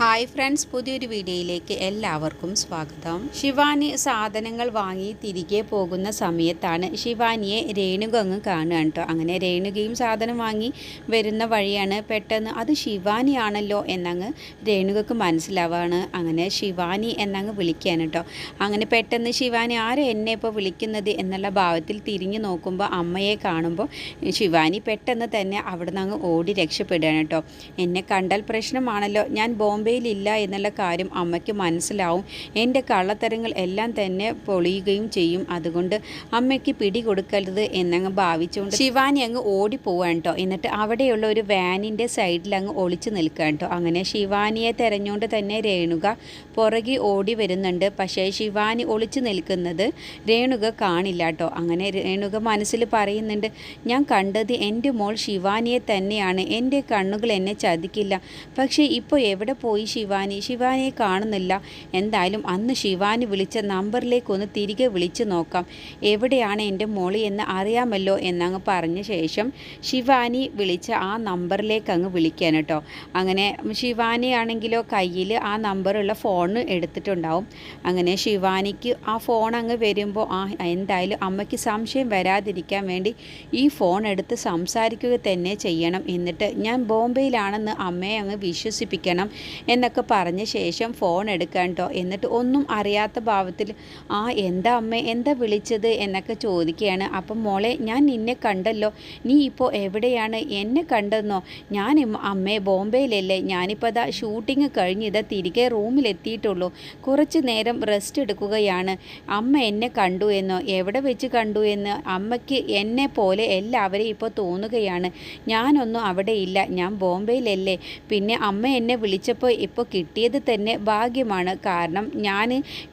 Hi friends പുതിയൊരു വീഡിയോയിലേക്ക് എല്ലാവർക്കും സ്വാഗതം. ശിവാനി സാധനങ്ങൾ വാങ്ങി തിരികെ പോകുന്ന സമയത്താണ് ശിവാനിയെ രേണുക അങ്ങ് കാണുക കേട്ടോ. അങ്ങനെ രേണുകയും സാധനം വാങ്ങി വരുന്ന വഴിയാണ് പെട്ടെന്ന് അത് ശിവാനിയാണല്ലോ എന്നങ്ങ് രേണുകക്ക് മനസ്സിലാവാണ്. അങ്ങനെ ശിവാനി എന്നങ്ങ് വിളിക്കുകയാണ് കേട്ടോ. അങ്ങനെ പെട്ടെന്ന് ശിവാനി ആരെ എന്നെ ഇപ്പോൾ വിളിക്കുന്നത് എന്നുള്ള ഭാവത്തിൽ തിരിഞ്ഞു നോക്കുമ്പോൾ അമ്മയെ കാണുമ്പോൾ ശിവാനി പെട്ടെന്ന് തന്നെ അവിടെ നിന്ന് അങ്ങ് ഓടി രക്ഷപ്പെടുകയാണ് കേട്ടോ. എന്നെ കണ്ടാൽ പ്രശ്നമാണല്ലോ. ഞാൻ ബോംബെയിലില്ല എന്നുള്ള കാര്യം അമ്മയ്ക്ക് മനസ്സിലാവും. എന്റെ കള്ളത്തരങ്ങൾ എല്ലാം തന്നെ പൊളിയുകയും ചെയ്യും. അതുകൊണ്ട് അമ്മയ്ക്ക് പിടി കൊടുക്കരുത് എന്നങ്ങ് ഭാവിച്ചുകൊണ്ട് ശിവാനി അങ്ങ് ഓടിപ്പോവാണ് കേട്ടോ. എന്നിട്ട് അവിടെയുള്ള ഒരു വാനിന്റെ സൈഡിൽ അങ്ങ് ഒളിച്ചു നിൽക്കുക കേട്ടോ. അങ്ങനെ ശിവാനിയെ തെരഞ്ഞുകൊണ്ട് തന്നെ രേണുക പുറകെ ഓടി വരുന്നുണ്ട്. പക്ഷേ ശിവാനി ഒളിച്ചു നിൽക്കുന്നത് രേണുക കാണില്ല കേട്ടോ. അങ്ങനെ രേണുക മനസ്സിൽ പറയുന്നുണ്ട് ഞാൻ കണ്ടത് എന്റെ മോൾ ശിവാനിയെ തന്നെയാണ്. എന്റെ കണ്ണുകൾ എന്നെ ചതിക്കില്ല. പക്ഷേ ഇപ്പോൾ എവിടെ പോയി ശിവാനി. ശിവാനിയെ കാണുന്നില്ല. എന്തായാലും അന്ന് ശിവാനി വിളിച്ച നമ്പറിലേക്ക് ഒന്ന് തിരികെ വിളിച്ചു നോക്കാം. എവിടെയാണ് എന്റെ മോളി എന്ന് അറിയാമല്ലോ എന്നങ്ങ് പറഞ്ഞ ശേഷം ശിവാനി വിളിച്ച ആ നമ്പറിലേക്ക് അങ്ങ് വിളിക്കാൻ കേട്ടോ. അങ്ങനെ ശിവാനി ആണെങ്കിലോ കയ്യിൽ ആ നമ്പറുള്ള ഫോൺ എടുത്തിട്ടുണ്ടാവും. അങ്ങനെ ശിവാനിക്ക് ആ ഫോൺ അങ്ങ് വരുമ്പോൾ ആ എന്തായാലും അമ്മയ്ക്ക് സംശയം വരാതിരിക്കാൻ വേണ്ടി ഈ ഫോൺ എടുത്ത് സംസാരിക്കുക തന്നെ ചെയ്യണം. എന്നിട്ട് ഞാൻ ബോംബെയിലാണെന്ന് അമ്മയെ അങ്ങ് വിശ്വസിപ്പിക്കണം. എന്നൊക്കെ പറഞ്ഞ ശേഷം ഫോൺ എടുക്കാൻ കേട്ടോ എന്നിട്ട് ഒന്നും അറിയാത്ത ഭാവത്തിൽ ആ എന്താ അമ്മ എന്താ വിളിച്ചത്? എന്നൊക്കെ ചോദിക്കുകയാണ്. അപ്പം മോളെ ഞാൻ നിന്നെ കണ്ടല്ലോ. നീ ഇപ്പോൾ എവിടെയാണ്? എന്നെ കണ്ടെന്നോ? ഞാൻ അമ്മേ ബോംബെയിലല്ലേ. ഞാനിപ്പോൾ അതാ ഷൂട്ടിങ് കഴിഞ്ഞ് ഇതാ തിരികെ റൂമിലെത്തിയിട്ടുള്ളൂ. കുറച്ച് നേരം റെസ്റ്റ് എടുക്കുകയാണ്. അമ്മ എന്നെ കണ്ടു എന്നോ എവിടെ വെച്ച് കണ്ടു എന്ന് അമ്മയ്ക്ക് എന്നെ പോലെ എല്ലാവരെയും ഇപ്പോൾ തോന്നുകയാണ്. ഞാനൊന്നും അവിടെ ഇല്ല. ഞാൻ ബോംബെയിലല്ലേ. പിന്നെ അമ്മ എന്നെ വിളിച്ചപ്പോൾ ഇപ്പോൾ കിട്ടിയത് തന്നെ ഭാഗ്യമാണ്. കാരണം ഞാൻ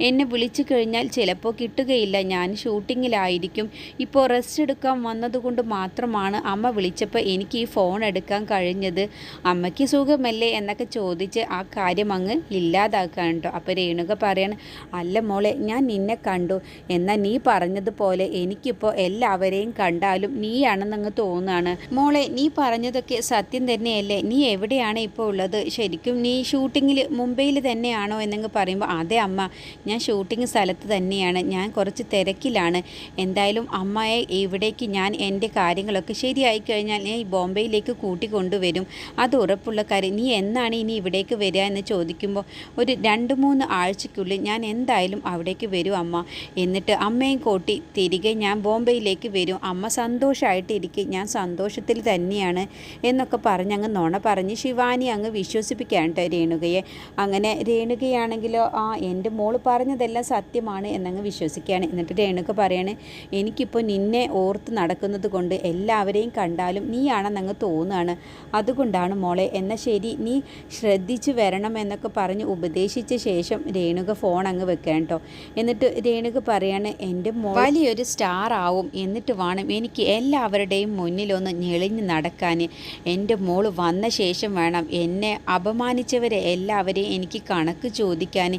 എന്നെ വിളിച്ചു കഴിഞ്ഞാൽ ചിലപ്പോൾ കിട്ടുകയില്ല. ഞാൻ ഷൂട്ടിങ്ങിലായിരിക്കും. ഇപ്പോൾ റെസ്റ്റ് എടുക്കാൻ വന്നതുകൊണ്ട് മാത്രമാണ് അമ്മ വിളിച്ചപ്പോൾ എനിക്ക് ഈ ഫോൺ എടുക്കാൻ കഴിഞ്ഞത്. അമ്മയ്ക്ക് സുഖമല്ലേ എന്നൊക്കെ ചോദിച്ച് ആ കാര്യം അങ്ങ് ഇല്ലാതാക്കാൻ കേട്ടോ. അപ്പോൾ രേണുക പറയാണ് അല്ല മോളെ ഞാൻ നിന്നെ കണ്ടു. എന്നാൽ നീ പറഞ്ഞതുപോലെ എനിക്കിപ്പോൾ എല്ലാവരെയും കണ്ടാലും നീയാണെന്നങ്ങ് തോന്നുകയാണ്. മോളെ നീ പറഞ്ഞതൊക്കെ സത്യം തന്നെയല്ലേ? നീ എവിടെയാണ് ഇപ്പോൾ ഉള്ളത്? ശരിക്കും നീ ഷൂട്ടിങ്ങിൽ മുംബൈയിൽ തന്നെയാണോ എന്നങ്ങ് പറയുമ്പോൾ അതെ അമ്മ ഞാൻ ഷൂട്ടിംഗ് സ്ഥലത്ത് തന്നെയാണ്. ഞാൻ കുറച്ച് തിരക്കിലാണ്. എന്തായാലും അമ്മയെ ഇവിടേക്ക് ഞാൻ എന്റെ കാര്യങ്ങളൊക്കെ ശരിയായി കഴിഞ്ഞാൽ ഞാൻ ഈ ബോംബെയിലേക്ക് കൂട്ടിക്കൊണ്ടുവരും. അത് ഉറപ്പുള്ള കാര്യം. നീ എന്നാണ് ഇനി ഇവിടേക്ക് വരിക എന്ന് ചോദിക്കുമ്പോൾ ഒരു രണ്ട് മൂന്ന് ആഴ്ചയ്ക്കുള്ളിൽ ഞാൻ എന്തായാലും അവിടേക്ക് വരും അമ്മ. എന്നിട്ട് അമ്മയും കൂട്ടി തിരികെ ഞാൻ ബോംബെയിലേക്ക് വരും. അമ്മ സന്തോഷമായിട്ടിരിക്കും ഞാൻ സന്തോഷത്തിൽ തന്നെയാണ് എന്നൊക്കെ പറഞ്ഞ് അങ്ങ് നുണ പറഞ്ഞ് ശിവാനി അങ്ങ് വിശ്വസിപ്പിക്കാൻ കേട്ടോ രേണുകയെ. അങ്ങനെ രേണുകയാണെങ്കിലോ ആ എന്റെ മോൾ പറഞ്ഞതെല്ലാം സത്യമാണ് എന്നങ്ങ് വിശ്വസിക്കുകയാണ്. എന്നിട്ട് രേണുക പറയാണ് എനിക്കിപ്പോൾ നിന്നെ ഓർത്ത് നടക്കുന്നത് കൊണ്ട് എല്ലാവരെയും കണ്ടാലും നീയാണെന്നങ്ങ് തോന്നുകയാണ് അതുകൊണ്ടാണ് മോളെ എന്നാൽ ശരി നീ ശ്രദ്ധിച്ചു വരണം എന്നൊക്കെ പറഞ്ഞ് ഉപദേശിച്ച ശേഷം രേണുക ഫോൺ അങ്ങ് വെക്കാൻ കേട്ടോ. എന്നിട്ട് രേണുക പറയാണ് എന്റെ മോൾ വലിയൊരു സ്റ്റാർ ആവും. എന്നിട്ട് വേണം എനിക്ക് എല്ലാവരുടെയും മുന്നിലൊന്ന് ഞെളിഞ്ഞ് നടക്കാൻ എന്റെ മോൾ വന്ന ശേഷം വേണം എന്നെ അപമാനിച്ചവരെ എല്ലാവരെയും എനിക്ക് കണക്ക് ചോദിക്കാൻ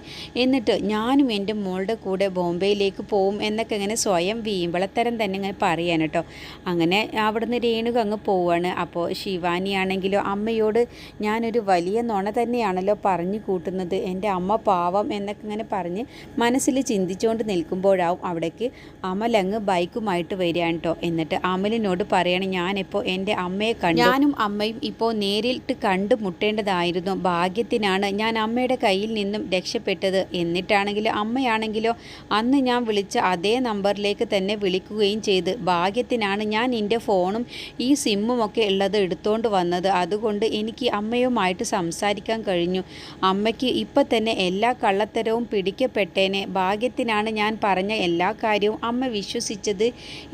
എന്നിട്ട് ഞാനും എന്റെ മോളുടെ കൂടെ ബോംബെയിലേക്ക് പോവും എന്നൊക്കെ ഇങ്ങനെ സ്വയം വീമ്പളത്തരം തന്നെ ഇങ്ങനെ പറയാൻ കേട്ടോ. അങ്ങനെ അവിടുന്ന് രേണുക അങ്ങ് പോവാണ്. അപ്പോൾ ശിവാനി ആണെങ്കിലോ അമ്മയോട് ഞാനൊരു വലിയ നുണ തന്നെയാണല്ലോ പറഞ്ഞു കൂട്ടുന്നത്. എന്റെ അമ്മ പാവം എന്നൊക്കെ ഇങ്ങനെ പറഞ്ഞ് മനസ്സിൽ ചിന്തിച്ചുകൊണ്ട് നിൽക്കുമ്പോഴാവും അവിടേക്ക് അമലങ്ങ് ബൈക്കുമായിട്ട് വരികയാണ് കേട്ടോ. എന്നിട്ട് അമലിനോട് പറയണം ഞാനിപ്പോൾ എന്റെ അമ്മയെ കണ്ടു. ഞാനും അമ്മയും ഇപ്പോൾ നേരിട്ട് കണ്ടുമുട്ടേണ്ടതായിരുന്നു. ഭാഗ്യത്തിനാണ് ഞാൻ അമ്മയുടെ കയ്യിൽ നിന്നും രക്ഷപ്പെട്ടത്. എന്നിട്ടാണെങ്കിലോ അമ്മയാണെങ്കിലോ അന്ന് ഞാൻ വിളിച്ച അതേ നമ്പറിലേക്ക് തന്നെ വിളിക്കുകയും ചെയ്ത്. ഭാഗ്യത്തിനാണ് ഞാൻ എന്റെ ഫോണും ഈ സിമ്മും ഒക്കെ ഉള്ളത് എടുത്തുകൊണ്ട് വന്നത്. അതുകൊണ്ട് എനിക്ക് അമ്മയുമായിട്ട് സംസാരിക്കാൻ കഴിഞ്ഞു. അമ്മയ്ക്ക് ഇപ്പം തന്നെ എല്ലാ കള്ളത്തരവും പിടിക്കപ്പെട്ടേനെ. ഭാഗ്യത്തിനാണ് ഞാൻ പറഞ്ഞ എല്ലാ കാര്യവും അമ്മ വിശ്വസിച്ചത്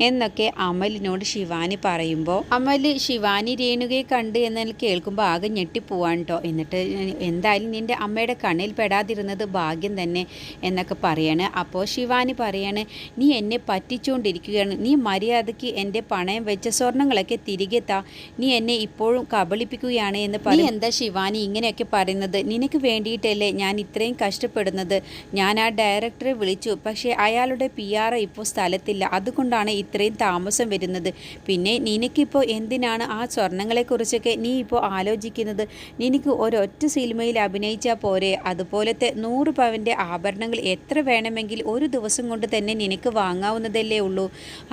എന്നൊക്കെ അമലിനോട് ശിവാനി പറയുമ്പോൾ അമൽ ശിവാനി രേണുകയെ കണ്ട് എന്നാൽ കേൾക്കുമ്പോൾ ആകെ ഞെട്ടിപ്പോവാൻ കേട്ടോ എന്നിട്ട് എന്തായാലും നിന്റെ അമ്മയുടെ കണ്ണിൽ പെടാതിരുന്നത് ഭാഗ്യം തന്നെ എന്നൊക്കെ പറയാണ്. അപ്പോൾ ശിവാനി പറയാണ് നീ എന്നെ പറ്റിച്ചുകൊണ്ടിരിക്കുകയാണ് നീ മര്യാദയ്ക്ക് എന്റെ പണയം വെച്ച സ്വർണങ്ങളൊക്കെ തിരികെ താ. നീ എന്നെ ഇപ്പോഴും കബളിപ്പിക്കുകയാണ് എന്ന് പറയും. എന്താ ശിവാനി ഇങ്ങനെയൊക്കെ പറയുന്നത്? നിനക്ക് വേണ്ടിയിട്ടല്ലേ ഞാൻ ഇത്രയും കഷ്ടപ്പെടുന്നത്? ഞാൻ ആ ഡയറക്ടറെ വിളിച്ചു. പക്ഷേ അയാളുടെ പി ആർ ഇപ്പോൾ സ്ഥലത്തില്ല. അതുകൊണ്ടാണ് ഇത്രയും താമസം വരുന്നത്. പിന്നെ നിനക്കിപ്പോൾ എന്തിനാണ് ആ സ്വർണങ്ങളെക്കുറിച്ചൊക്കെ നീ ഇപ്പോൾ ആലോചിക്കുന്നത്? നിനക്ക് ഒരൊറ്റ സിനിമയിൽ അഭിനയിച്ചാൽ പോരെ. അതുപോലത്തെ നൂറ് പവന്റെ ആഭരണങ്ങൾ എത്ര വേണമെങ്കിൽ ഒരു ദിവസം കൊണ്ട് തന്നെ നിനക്ക് വാങ്ങാവുന്നതല്ലേ ഉള്ളൂ.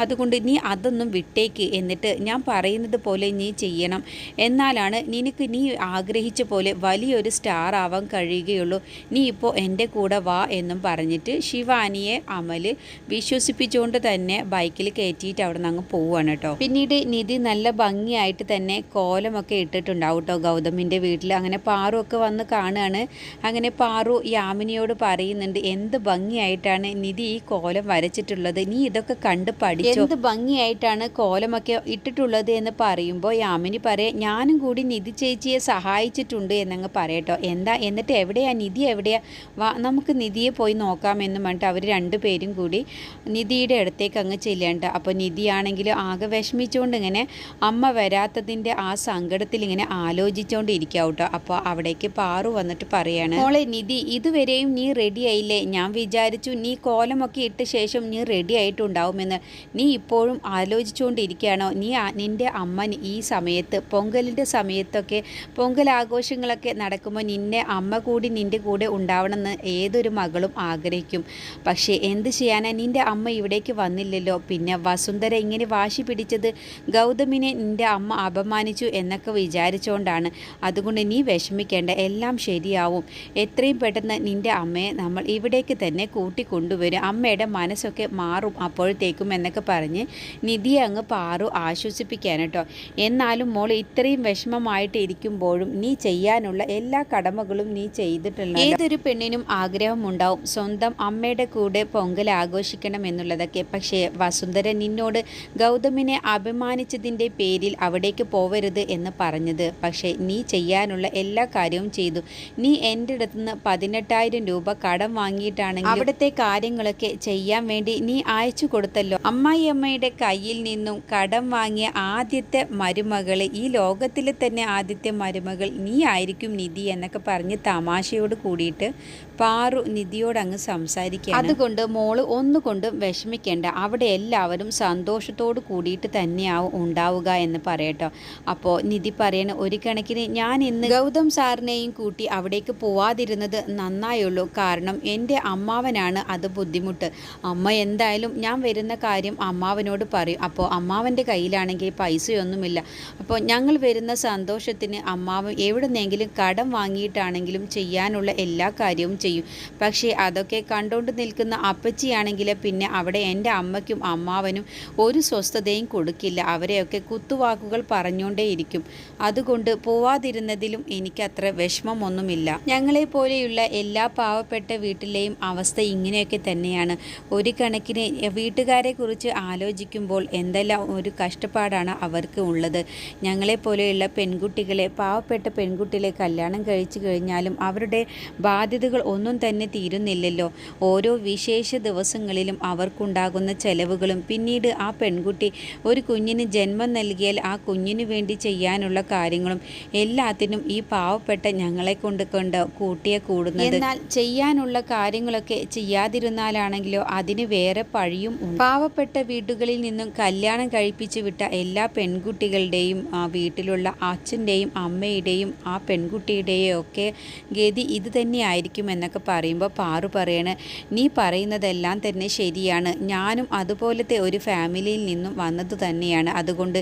അതുകൊണ്ട് നീ അതൊന്നും വിട്ടേക്ക്. എന്നിട്ട് ഞാൻ പറയുന്നത് പോലെ നീ ചെയ്യണം. എന്നാലാണ് നിനക്ക് നീ ആഗ്രഹിച്ച പോലെ വലിയൊരു സ്റ്റാർ ആവാൻ കഴിയുകയുള്ളൂ. നീ ഇപ്പോൾ എന്റെ കൂടെ വാ എന്നും പറഞ്ഞിട്ട് ശിവാനിയെ അമൽ വിശ്വസിപ്പിച്ചുകൊണ്ട് തന്നെ ബൈക്കിൽ കയറ്റിയിട്ട് അവിടെ നിന്ന് അങ്ങ് പോവുകയാണ് കേട്ടോ. പിന്നീട് നിധി നല്ല ഭംഗിയായിട്ട് തന്നെ കോലമൊക്കെ ഇട്ടിട്ടുണ്ടാവും കേട്ടോ ഗൗതമിന്റെ വീട്ടിൽ. അങ്ങനെ പാറു ഒക്കെ വന്ന് കാണുകയാണ്. അങ്ങനെ പാറു യാമിനിയോട് പറയുന്നുണ്ട് എന്ത് ഭംഗിയായിട്ടാണ് നിധി ഈ കോലം വരച്ചിട്ടുള്ളത്. നീ ഇതൊക്കെ കണ്ട് പഠിച്ചു? എന്ത് ഭംഗിയായിട്ടാണ് കോലമൊക്കെ ഇട്ടിട്ടുള്ളത് എന്ന് പറയുമ്പോൾ യാമിനി പറയാം ഞാനും കൂടി നിധി ചേച്ചിയെ സഹായിച്ചിട്ടുണ്ട് എന്നങ്ങ് പറയട്ടോ. എന്താ? എന്നിട്ട് എവിടെയാ? നിധി എവിടെയാ? വാ നമുക്ക് നിധിയെ പോയി നോക്കാമെന്ന് പറഞ്ഞിട്ട് അവർ രണ്ടുപേരും കൂടി നിധിയുടെ അടുത്തേക്ക് അങ്ങ് ചെല്ലേണ്ട അപ്പോൾ നിധിയാണെങ്കിൽ ആകെ വിഷമിച്ചുകൊണ്ട് ഇങ്ങനെ അമ്മ വരാത്തതിന്റെ ആ സങ്കടത്തിൽ ഇങ്ങനെ ആലോചിച്ചുകൊണ്ടിരിക്കുക കേട്ടോ. അപ്പോൾ അവിടേക്ക് പാറു വന്നിട്ട് പറയാണ് മോളെ നിധി ഇതുവരെയും നീ റെഡി ആയില്ലേ? ഞാൻ വിചാരിച്ചു നീ കോലമൊക്കെ ഇട്ട ശേഷം നീ റെഡി ആയിട്ടുണ്ടാവുമെന്ന്. നീ ഇപ്പോഴും ആലോചിച്ചുകൊണ്ടിരിക്കുകയാണോ? നീ നിന്റെ അമ്മ ഈ സമയത്ത് പൊങ്കലിന്റെ സമയത്തൊക്കെ പൊങ്കൽ ആഘോഷങ്ങളൊക്കെ നടക്കുമ്പോൾ നിന്നെ അമ്മ കൂടി നിന്റെ കൂടെ ഉണ്ടാവണമെന്ന് ഏതൊരു മകളും ആഗ്രഹിക്കും. പക്ഷേ എന്ത് ചെയ്യാനാ? നിന്റെ അമ്മ ഇവിടേക്ക് വന്നില്ലല്ലോ. പിന്നെ വസുന്ധര ഇങ്ങനെ വാശി പിടിച്ചത് ഗൗതമിനെ നിന്റെ അമ്മ അപമാനിച്ചു എന്നൊക്കെ വിചാരിച്ചുകൊണ്ടാണ്. അതുകൊണ്ട് നീ വിഷമിക്കേണ്ട. എല്ലാം ശരിയാവും. എത്രയും പെട്ടെന്ന് നിന്റെ അമ്മയെ നമ്മൾ ഇവിടേക്ക് തന്നെ കൂട്ടിക്കൊണ്ടുവരും. അമ്മയുടെ മനസ്സൊക്കെ മാറും അപ്പോഴത്തേക്കും എന്നൊക്കെ പറഞ്ഞ് നിധിയെ അങ്ങ് പാറു ആശ്വസിപ്പിക്കാൻ കേട്ടോ. എന്നാലും മോൾ ഇത്രയും വിഷമമായിട്ട് ഇരിക്കുമ്പോഴും നീ ചെയ്യാനുള്ള എല്ലാ കടമകളും നീ ചെയ്തിട്ടുണ്ട് ഏതൊരു പെണ്ണിനും ആഗ്രഹമുണ്ടാവും സ്വന്തം അമ്മയുടെ കൂടെ പൊങ്കൽ ആഘോഷിക്കണം എന്നുള്ളതൊക്കെ. പക്ഷേ വസുന്ധര നിന്നോട് ഗൗതമിനെ അഭിമാനിച്ചതിന്റെ പേരിൽ അവിടേക്ക് പോവരുത് എന്ന് പറഞ്ഞത്. പക്ഷേ നീ ചെയ്യാനുള്ള എല്ലാ കാര്യവും ചെയ്തു. നീ എന്റെ അടുത്ത് നിന്ന് പതിനെട്ടായിരം രൂപ കടം വാങ്ങിയിട്ടാണെങ്കിൽ അവിടുത്തെ കാര്യങ്ങളൊക്കെ ചെയ്യാൻ വേണ്ടി നീ അയച്ചു കൊടുത്തല്ലോ. അമ്മായിയമ്മയുടെ കയ്യിൽ നിന്നും കടം വാങ്ങിയ ആദ്യത്തെ മരുമകൾ ഈ ലോകത്തിൽ തന്നെ ആദ്യത്തെ മരുമകൾ നീ ആയിരിക്കും നിധി എന്നൊക്കെ പറഞ്ഞ് തമാശയോട് കൂടിയിട്ട് പാറു നിധിയോട് അങ്ങ് സംസാരിക്കുക അതുകൊണ്ട് മോൾ ഒന്നുകൊണ്ടും വിഷമിക്കേണ്ട. അവിടെ എല്ലാവരും സന്തോഷത്തോട് കൂടിയിട്ട് തന്നെയാവും ഉണ്ടാവുക എന്ന് പറയട്ടോ. അപ്പോൾ നിധി പറയണ ഒരു കണക്കിന് ഞാൻ ഇന്ന് ഗൗതം സാറിനെയും കൂട്ടി അവിടേക്ക് പോവാതിരുന്നത് നന്നായുള്ളൂ. കാരണം എന്റെ അമ്മാവനാണ് അത് ബുദ്ധിമുട്ട്. അമ്മ എന്തായാലും ഞാൻ വരുന്ന കാര്യം അമ്മാവനോട് പറയും. അപ്പോൾ അമ്മാവന്റെ കയ്യിലാണെങ്കിൽ പൈസയൊന്നുമില്ല. അപ്പോൾ ഞങ്ങൾ വരുന്ന സന്തോഷത്തിന് അമ്മാവൻ എവിടുന്നെങ്കിലും കടം വാങ്ങിയിട്ടാണെങ്കിലും ചെയ്യാനുള്ള എല്ലാ കാര്യവും ചെയ്യും. പക്ഷേ അതൊക്കെ കണ്ടുകൊണ്ട് നിൽക്കുന്ന അപ്പച്ചിയാണെങ്കിൽ പിന്നെ അവിടെ എന്റെ അമ്മയ്ക്കും അമ്മാവനും ഒരു സ്വസ്ഥതയും കൊടുക്കില്ല. അവരെയൊക്കെ കുത്തുവാക്കുകൾ പറഞ്ഞുകൊണ്ടേയിരിക്കും. അതുകൊണ്ട് പോവാതിരുന്നതിലും എനിക്കത്ര വിഷമമൊന്നുമില്ല. ഞങ്ങളെ പോലെയുള്ള എല്ലാ പാവപ്പെട്ട വീട്ടിലെയും അവസ്ഥ ഇങ്ങനെയൊക്കെ തന്നെയാണ്. ഒരു കണക്കിന് വീട്ടുകാരെ കുറിച്ച് ആലോചിക്കുമ്പോൾ എന്തെല്ലാം ഒരു കഷ്ടപ്പാടാണ് അവർക്ക് ഉള്ളത്. ഞങ്ങളെ പോലെയുള്ള പെൺകുട്ടികളെ പാവപ്പെട്ട പെൺകുട്ടികളെ കല്യാണം കഴിച്ചു കഴിഞ്ഞാലും അവരുടെ ബാധ്യതകൾ ഒന്നും തന്നെ തീരുന്നില്ലല്ലോ. ഓരോ വിശേഷ ദിവസങ്ങളിലും അവർക്കുണ്ടാകുന്ന ചെലവുകളും പിന്നീട് ആ പെൺകുട്ടി ഒരു കുഞ്ഞിന് ജന്മം നൽകിയാൽ ആ കുഞ്ഞിനു വേണ്ടി ചെയ്യാനുള്ള കാര്യങ്ങളും എല്ലാത്തിനും ഈ പാവപ്പെട്ട ഞങ്ങളെ കൊണ്ട് കൊണ്ട് കൂട്ടിയെ കൂടുന്നത്. എന്നാൽ ചെയ്യാനുള്ള കാര്യങ്ങളൊക്കെ ചെയ്യാതിരുന്നാലാണെങ്കിലോ അതിന് വേറെ പഴിയും പാവപ്പെട്ട വീടുകളിൽ നിന്നും കല്യാണം കഴിപ്പിച്ചു വിട്ട എല്ലാ പെൺകുട്ടികളുടെയും ആ വീട്ടിലുള്ള അച്ഛന്റെയും അമ്മയുടെയും ആ പെൺകുട്ടിയുടെയും ഒക്കെ ഗതി ഇത് തന്നെയായിരിക്കും എന്നൊക്കെ പറയുമ്പോൾ പാറു പറയണ് നീ പറയുന്നതെല്ലാം തന്നെ ശരിയാണ്. ഞാനും അതുപോലത്തെ ഒരു ഫാമിലിയിൽ നിന്നും വന്നത് തന്നെയാണ്. അതുകൊണ്ട്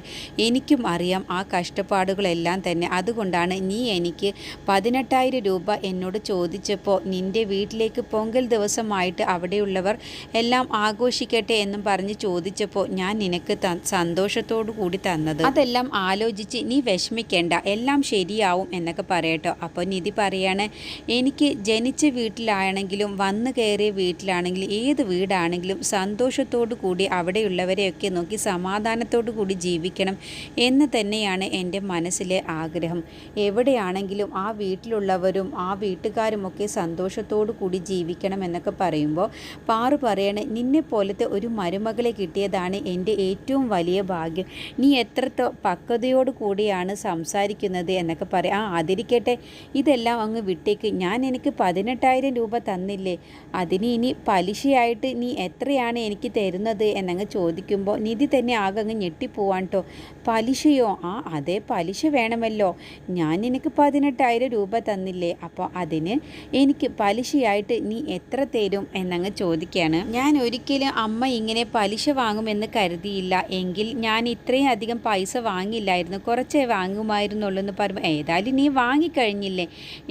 എനിക്കും അറിയാം ആ കഷ്ടപ്പാടുകളെല്ലാം തന്നെ. അതുകൊണ്ടാണ് നീ എനിക്ക് പതിനെട്ടായിരം രൂപ എന്നോട് ചോദിച്ചപ്പോൾ നിന്റെ വീട്ടിലേക്ക് പൊങ്കൽ ദിവസമായിട്ട് അവിടെയുള്ളവർ എല്ലാം ആഘോഷിക്കട്ടെ എന്നും പറഞ്ഞ് ചോദിച്ചപ്പോൾ ഞാൻ നിനക്ക് സന്തോഷത്തോടു കൂടി തന്നത്. അതെല്ലാം ആലോചിച്ച് നീ വിഷമിക്കേണ്ട എല്ലാം ശരിയാവും എന്നൊക്കെ പറയട്ടോ. അപ്പോൾ നിധി പറയാണ് എനിക്ക് ജനിച്ച വീട്ടിലാണെങ്കിലും വന്നു കയറിയ വീട്ടിലാണെങ്കിലും ഏത് വീടാണെങ്കിലും സന്തോഷത്തോടു കൂടി അവിടെയുള്ളവരെയൊക്കെ നോക്കി സമാധാനത്തോടു കൂടി ജീവിക്കണം എന്ന് തന്നെയാണ് എന്റെ മനസ്സിലെ ആഗ്രഹം. എവിടെയാണെങ്കിലും ആ വീട്ടിലുള്ളവരും ആ വീട്ടുകാരുമൊക്കെ സന്തോഷത്തോടു കൂടി ജീവിക്കണം എന്നൊക്കെ പറയുമ്പോൾ പാറു പറയണേ നിന്നെ പോലത്തെ ഒരു മരുമകളെ കിട്ടിയതാണ് എന്റെ ഏറ്റവും വലിയ ഭാഗ്യം. നീ എത്ര പക്വതയോട് കൂടിയാണ് സംസാരിക്കുന്നത് എന്നൊക്കെ പറയാം ആ അതിരിക്കട്ടെ. ഇതെല്ലാം അങ്ങ് വിട്ടേക്ക്. ഞാൻ എനിക്ക് പതിനെട്ടായിരം രൂപ തന്നില്ലേ? അതിന് ഇനി പലിശയായിട്ട് നീ എത്രയാണ് എനിക്ക് തരുന്നത്? എന്നങ്ങ് ചോദിക്കുമ്പോൾ നിധി തന്നെ ആകെ അങ്ങ് ഞെട്ടിപ്പോവാൻ കേട്ടോ പലിശയോ? ആ അതേ പലിശ വേണമല്ലോ. ഞാൻ എനിക്ക് പതിനെട്ടായിരം പതിനെട്ടായിരം രൂപ തന്നില്ലേ? അപ്പോൾ അതിന് എനിക്ക് പലിശയായിട്ട് നീ എത്ര തരും എന്നങ്ങ് ചോദിക്കുകയാണ്. ഞാൻ ഒരിക്കലും അമ്മ ഇങ്ങനെ പലിശ വാങ്ങുമെന്ന് കരുതിയില്ല. എങ്കിൽ ഞാൻ ഇത്രയും അധികം പൈസ വാങ്ങില്ലായിരുന്നു. കുറച്ചേ വാങ്ങുമായിരുന്നുള്ളൂ എന്ന് പറയുമ്പോൾ ഏതായാലും നീ വാങ്ങിക്കഴിഞ്ഞില്ലേ?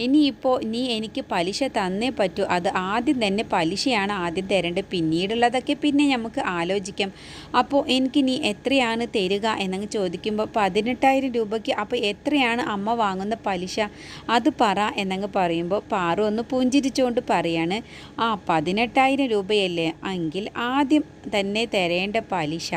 ഇനിയിപ്പോൾ നീ എനിക്ക് പലിശ തന്നേ പറ്റൂ. അത് ആദ്യം തന്നെ പലിശയാണ് ആദ്യം തരേണ്ടത്. പിന്നീടുള്ളതൊക്കെ പിന്നെ നമുക്ക് ആലോചിക്കാം. അപ്പോൾ എനിക്ക് നീ എത്രയാണ് തരിക എന്നങ്ങ് ചോദിക്കുമ്പോൾ പതിനെട്ടായിരം രൂപയ്ക്ക് അപ്പോൾ എത്രയാണ് അമ്മ വാങ്ങുന്ന പലിശ? അത് പറ എന്നങ്ങ് പറയുമ്പോൾ പാറു ഒന്ന് പുഞ്ചിരിച്ചുകൊണ്ട് പറയാണ് ആ പതിനെട്ടായിരം രൂപയല്ലേ? എങ്കിൽ ആദ്യം തന്നെ തരേണ്ട പലിശ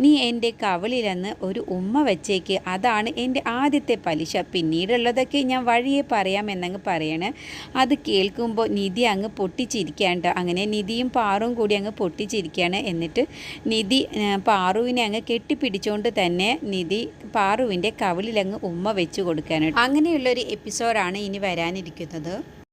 നീ എന്റെ കവളിലെന്ന് ഒരു ഉമ്മ വെച്ചേക്ക്. അതാണ് എന്റെ ആദ്യത്തെ പലിശ. പിന്നീടുള്ളതൊക്കെ ഞാൻ വഴിയെ പറയാം എന്നങ്ങ് പറയണേ. അത് കേൾക്കുമ്പോൾ നിധി അങ്ങ് പൊട്ടിച്ചിരിക്കാണ്ട് അങ്ങനെ നിധിയും പാറും കൂടി അങ്ങ് പൊട്ടിച്ചിരിക്കുകയാണ്. എന്നിട്ട് നിധി പാറുവിനെ അങ്ങ് കെട്ടിപ്പിടിച്ചുകൊണ്ട് തന്നെ നിധി പാറുവിന്റെ കവളിലങ്ങ് ഉമ്മ വെച്ച് കൊടുക്കാനായിട്ട്. അങ്ങനെയുള്ളൊരു എപ്പിസോഡാണ് ഇനി വരാനിരിക്കുന്നത്.